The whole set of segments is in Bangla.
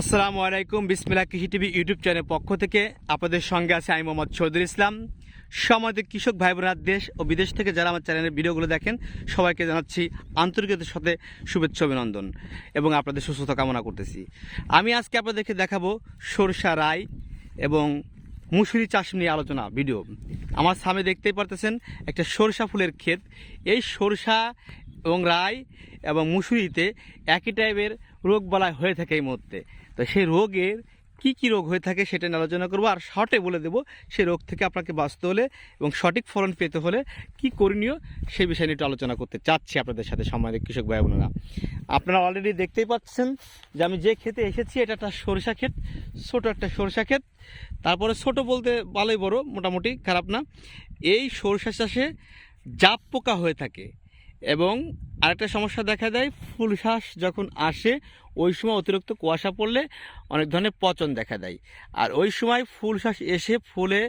আসসালামু আলাইকুম বিসমিল্লা কৃষি টিভি ইউটিউব চ্যানেল পক্ষ থেকে। আপনাদের সঙ্গে আছে আমি মোহাম্মদ চৌধুরী ইসলাম। সমাজের কৃষক ভাই বোনেরা দেশ ও বিদেশ থেকে যারা আমার চ্যানেলের ভিডিওগুলো দেখেন, সবাইকে জানাচ্ছি আন্তরিকতার সাথে শুভেচ্ছা, অভিনন্দন এবং আপনাদের সুস্থতা কামনা করতেছি। আমি আজকে আপনাদেরকে দেখাবো সরষা রাই এবং মুসুরি চাষ নিয়ে আলোচনা, ভিডিও। আমার সামনে দেখতেই পারতেছেন একটা সরষা ফুলের ক্ষেত। এই সরষা এবং রাই এবং মুসুরিতে একই টাইপের রোগ বালাই হয়ে থাকে এই মুহূর্তে। তো সেই রোগের কি কি রোগ হয়ে থাকে সেটা নিয়ে আলোচনা করব। আর শর্টে বলে দেবো সেই রোগ থেকে আপনাকে বাঁচতে হলে এবং সঠিক ফলন পেতে হলে কি করণীয় সেই বিষয় নিয়ে একটু আলোচনা করতে চাচ্ছি আপনাদের সাথে সম্মানিত কৃষক ভাই বোনেরা। আপনারা অলরেডি দেখতেই পাচ্ছেন যে আমি যে খেতে এসেছি, এটা একটা সরিষা ক্ষেত, ছোটো একটা সরিষা ক্ষেত। তারপরে ছোট বলতে ভালোই বড়, মোটামুটি খারাপ না। এই সরিষা চাষে জাপ পোকা হয়ে থাকে। এবং আরেকটা সমস্যা দেখা দেয়, ফুল শ্বাস যখন আসে, ওই সময় অতিরিক্ত কুয়াশা পড়লে অনেক ধরনের পচন দেখা দেয়। আর ওই সময় ফুল শ্বাস এসে ফুলে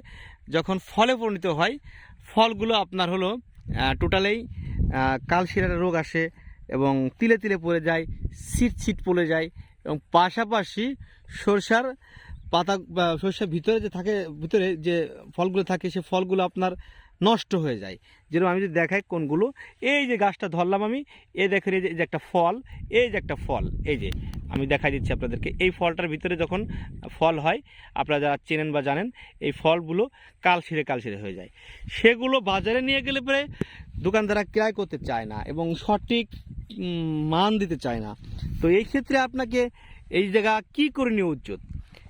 যখন ফলে পরিণত হয়, ফলগুলো আপনার হলো টোটালেই কালশিরার রোগ আসে এবং তিলে তিলে পড়ে যায়, ছিট ছিট পড়ে যায় এবং পাশাপাশি সরষার পাতা সরষার ভিতরে যে থাকে, ভিতরে যে ফলগুলো থাকে, সে ফলগুলো আপনার নষ্ট হয়ে যায়। যেরকম আমি যদি দেখাই কোনগুলো, এই যে গাছটা ধরলাম আমি, এ দেখেন এই যে একটা ফল, এই যে একটা ফল, এই যে আমি দেখাই দিচ্ছি আপনাদেরকে। এই ফলটার ভিতরে যখন ফল হয়, আপনারা যারা চেনেন বা জানেন, এই ফলগুলো কালশিরে কালশিরে হয়ে যায়। সেগুলো বাজারে নিয়ে গেলে পরে দোকানদাররা ক্রয় করতে চায় না এবং সঠিক মান দিতে চায় না। তো এই ক্ষেত্রে আপনাকে এই জায়গা কি করে নিয়ে উচিত?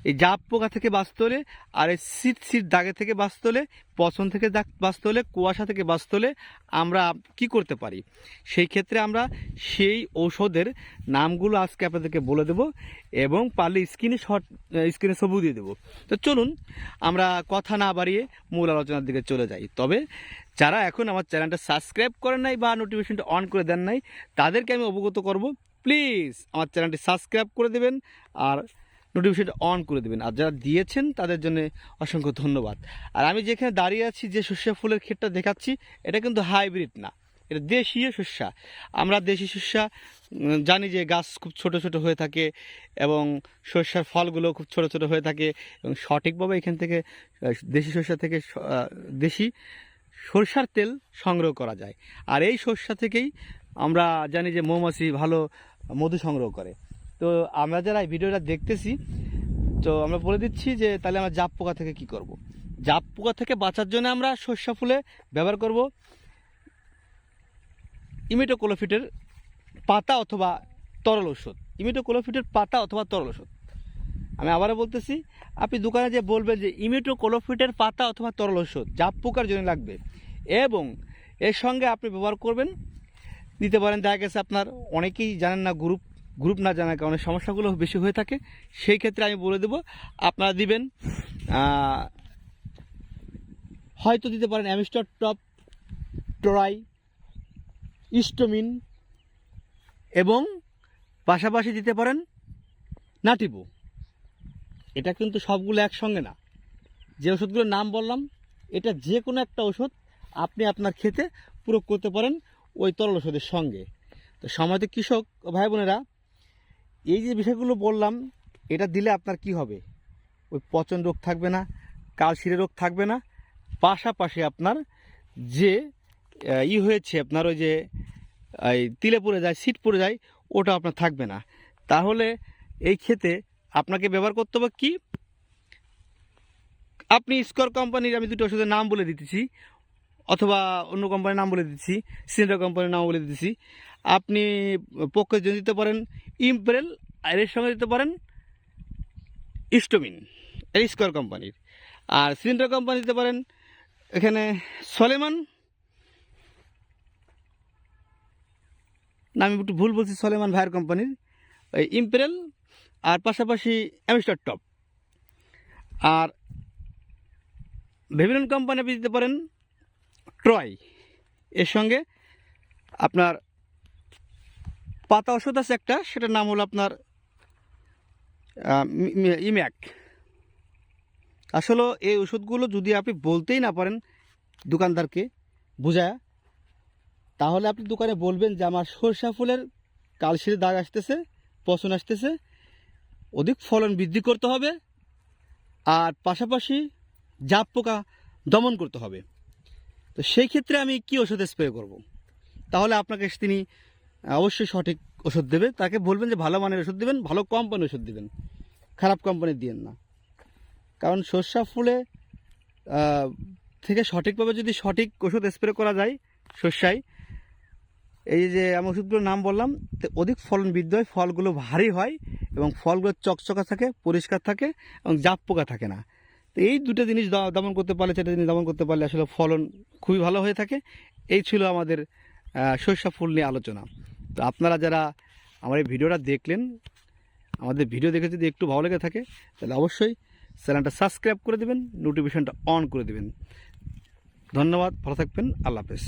এই জাপ পোকা থেকে বাঁচতে হলে আর এই শীত শীত দাগে থেকে বাঁচতে হলে পছন থেকে দাগ বাঁচতে হলে, কুয়াশা থেকে বাঁচতে হলে আমরা কি করতে পারি? সেই ক্ষেত্রে আমরা সেই ঔষধের নামগুলো আজকে আপনাদেরকে বলে দেব এবং পারলে স্ক্রিনে শর্ট স্ক্রিনে ছবি দিয়ে দেবো। তো চলুন, আমরা কথা না বাড়িয়ে মূল আলোচনার দিকে চলে যাই। তবে যারা এখন আমার চ্যানেলটা সাবস্ক্রাইব করেন নাই বা নোটিফিকেশনটা অন করে দেন নাই, তাদেরকে আমি অবগত করব। প্লিজ আমার চ্যানেলটি সাবস্ক্রাইব করে দেবেন আর নোটিফিকেশনটা অন করে দেবেন। আর যারা দিয়েছেন, তাদের জন্য অসংখ্য ধন্যবাদ। আর আমি যেখানে দাঁড়িয়ে আছি, যে শস্য ফুলের ক্ষেতটা দেখাচ্ছি, এটা কিন্তু হাইব্রিড না। এটা দেশীয় শস্যা। আমরা দেশি শস্যা জানি যে গাছ খুব ছোট ছোট হয়ে থাকে এবং শস্যার ফলগুলো খুব ছোট ছোট হয়ে থাকে এবং সঠিকভাবে এখান থেকে দেশি শস্যা থেকে দেশি সরষার তেল সংগ্রহ করা যায়। আর এই সরষা থেকেই আমরা জানি যে মৌমাছি ভালো মধু সংগ্রহ করে। তো আমরা যারা এই ভিডিওটা দেখতেছি, তো আমরা বলে দিচ্ছি যে তাহলে আমরা জাপ পোকা থেকে কি করব। জাপ পোকা থেকে বাঁচার জন্য আমরা সর্ষা ফুলে ব্যবহার করব। ইমিটোকোলোফিটের পাতা অথবা তরল ওষুধ ইমিটোকোলোফিটের পাতা অথবা তরল ওষুধ আমি আবারও বলতেছি, আপনি দোকানে যে বলবেন যে ইমিটোকোলোফিটের পাতা অথবা তরল ওষুধ জাপ পোকার জন্য লাগবে। এবং এর সঙ্গে আপনি ব্যবহার করবেন। দিতে পারেন, দেখা গেছে আপনার অনেকেই জানেন না গ্রুপ গ্রুপ না জানার কারণে সমস্যাগুলো বেশি হয়ে থাকে, সেই ক্ষেত্রে আমি বলে দেব, আপনারা দিবেন হয়তো দিতে পারেন অ্যামিস্টার টপ টরাই ইস্টোমিন, এবং পাশাপাশি দিতে পারেন নাটিবু। এটা কিন্তু সবগুলো একসঙ্গে না। যে ওষুধগুলোর নাম বললাম, এটা যে কোনো একটা ওষুধ আপনি আপনার খেতে প্রয়োগ করতে পারেন ওই তরল ওষুধের সঙ্গে। তো সমাজে কৃষক ভাই বোনেরা এই যে বিষয়গুলো বললাম, এটা দিলে আপনার কি হবে? ওই পচন রোগ থাকবে না, কালশিরে রোগ থাকবে না, পাশাপাশি আপনার যে ই হয়েছে আপনার ওই যে, এই তিলে পড়ে যায় সিট পড়ে যায়, ওটা আপনার থাকবে না। তাহলে এই ক্ষেতে আপনাকে ব্যবহার করতে হবে কি? আপনি স্কোর কোম্পানির আমি দুটো ওষুধের নাম বলে দিতেছি, অথবা অন্য কোম্পানির নাম বলে দিচ্ছি সিনেরা কোম্পানির নাম বলে দিচ্ছি আপনি পক্ষের জন্য দিতে পারেন, ইম্পেরেল, আর এর সঙ্গে দিতে পারেন ইস্টোমিন এর স্কোয়ার কোম্পানির। আর সিলিন্ডার কোম্পানি দিতে পারেন এখানে সলেমান। না, আমি একটু ভুল বলছি, সলেমান ভাইয়ের কোম্পানির, এই ইম্পেরেল, আর পাশাপাশি অ্যামিস্টার টপ। আর ভেভিলন কোম্পানি আপনি দিতে পারেন, ট্রয়। এর সঙ্গে আপনার পাতা ওষুধ আছে একটা, সেটার নাম হলো আপনার ইম্যাক আসলে এই ওষুধগুলো যদি আপনি বলতেই না পারেন দোকানদারকে বোঝায়, তাহলে আপনি দোকানে বলবেন যে আমার সরষা ফুলের কালশির দাগ আসতেছে, পচন আসতেছে, অধিক ফলন বৃদ্ধি করতে হবে, আর পাশাপাশি জাপ পোকা দমন করতে হবে তো সেই ক্ষেত্রে আমি কি ওষুধ স্প্রে করব। তাহলে আপনাকে তিনি অবশ্যই সঠিক ওষুধ দেবে। তাকে বলবেন যে ভালো মানের ওষুধ দেবেন, ভালো কোম্পানির ওষুধ দেবেন। খারাপ কোম্পানির দিয়েন না। কারণ সর্ষা ফুলে থেকে সঠিকভাবে যদি সঠিক ওষুধ স্প্রে করা যায় সর্ষায়, এই যে আমি ওষুধগুলোর নাম বললাম, তো অধিক ফলন বৃদ্ধি হয়, ফলগুলো ভারী হয় এবং ফলগুলো চকচকা থাকে, পরিষ্কার থাকে এবং জাপ পোকা থাকে না। তো এই দুটো জিনিস দমন করতে পারলে সেটা জিনিস দমন করতে পারলে আসলে ফলন খুবই ভালো হয়ে থাকে। এই ছিল আমাদের সরিষা ফুল নিয়ে আলোচনা। আপনারা যারা আমার এই ভিডিওটা দেখলেন, আমাদের ভিডিও দেখে যদি একটু ভালো লেগে থাকে, তাহলে অবশ্যই চ্যানেলটা সাবস্ক্রাইব করে দেবেন নোটিফিকেশানটা অন করে দেবেন। ধন্যবাদ, ভালো থাকবেন, আল্লাহ হাফেজ।